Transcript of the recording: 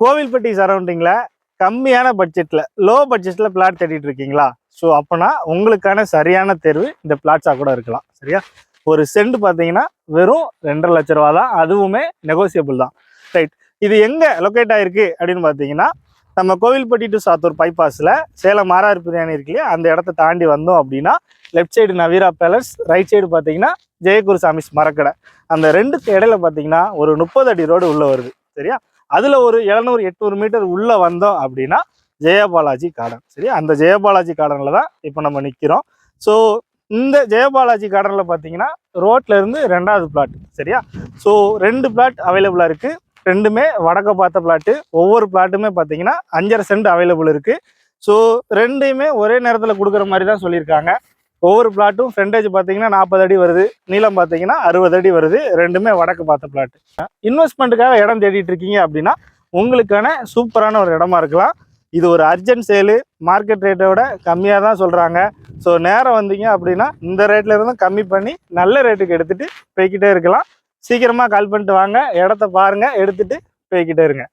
கோவில்பட்டி சரௌண்டிங்கில் கம்மியான பட்ஜெட்டில் லோ பட்ஜெட்டில் பிளாட் தேடிட்டு இருக்கீங்களா ஸோ அப்போனா உங்களுக்கான சரியான தேர்வு இந்த பிளாட்ஸாக கூட இருக்கலாம். சரியா? ஒரு சென்ட் பார்த்தீங்கன்னா வெறும் ரெண்டரை லட்ச ரூபா தான். அதுவுமே நெகோசியபிள் தான். ரைட் இது எங்கே லொக்கேட் ஆகிருக்கு அப்படின்னு பார்த்தீங்கன்னா நம்ம கோவில்பட்டி டு சாத்தூர் பைபாஸில் சேலம் மாறாறு பிரியாணி இருக்கு இல்லையா? அந்த இடத்த தாண்டி வந்தோம் அப்படின்னா left side Naveera palace right side பார்த்தீங்கன்னா ஜெயகுரு சாமி மரக்கடை. அந்த ரெண்டுக்கு இடையில பார்த்தீங்கன்னா ஒரு முப்பது அடி ரோடு உள்ளே வருது. சரியா? அதில் ஒரு எழுநூறு எட்நூறு மீட்டர் உள்ளே வந்தோம் அப்படின்னா ஜெயபாலாஜி கார்டன். சரியா? அந்த ஜெயபாலாஜி கார்டனில் தான் இப்போ நம்ம நிற்கிறோம் ஸோ இந்த ஜெயபாலாஜி கார்டனில் பார்த்தீங்கன்னா ரோட்லேருந்து ரெண்டாவது பிளாட் சரியா? ஸோ ரெண்டு பிளாட் அவைலபிளாக இருக்குது ரெண்டுமே வடக்க பார்த்த பிளாட்டு ஒவ்வொரு பிளாட்டுமே பார்த்தீங்கன்னா அஞ்சரை சென்ட் அவைலபிள் இருக்குது ஸோ ரெண்டையுமே ஒரே நேரத்தில் கொடுக்குற மாதிரி தான் சொல்லியிருக்காங்க. ஒவ்வொரு பிளாட்டும் ஃப்ரண்டேஜ் பார்த்தீங்கன்னா நாற்பது அடி வருது நீளம் பார்த்தீங்கன்னா அறுபது அடி வருது ரெண்டுமே வடக்கு பார்த்த பிளாட். இன்வெஸ்ட்மெண்ட்டுக்காக இடம் தேடிட்டு இருக்கீங்க அப்படின்னா உங்களுக்கான சூப்பரான ஒரு இடமா இருக்கலாம். இது ஒரு அர்ஜென்ட் சேலு மார்க்கெட் ரேட்டை விட கம்மியாக தான் சொல்கிறாங்க ஸோ நேரம் வந்தீங்க அப்படின்னா இந்த ரேட்டில் இருந்தும் கம்மி பண்ணி நல்ல ரேட்டுக்கு எடுத்துகிட்டு போய்கிட்டே இருக்கலாம். சீக்கிரமாக கால் பண்ணிட்டு வாங்க இடத்த பாருங்கள் எடுத்துகிட்டு போய்கிட்டே இருங்க.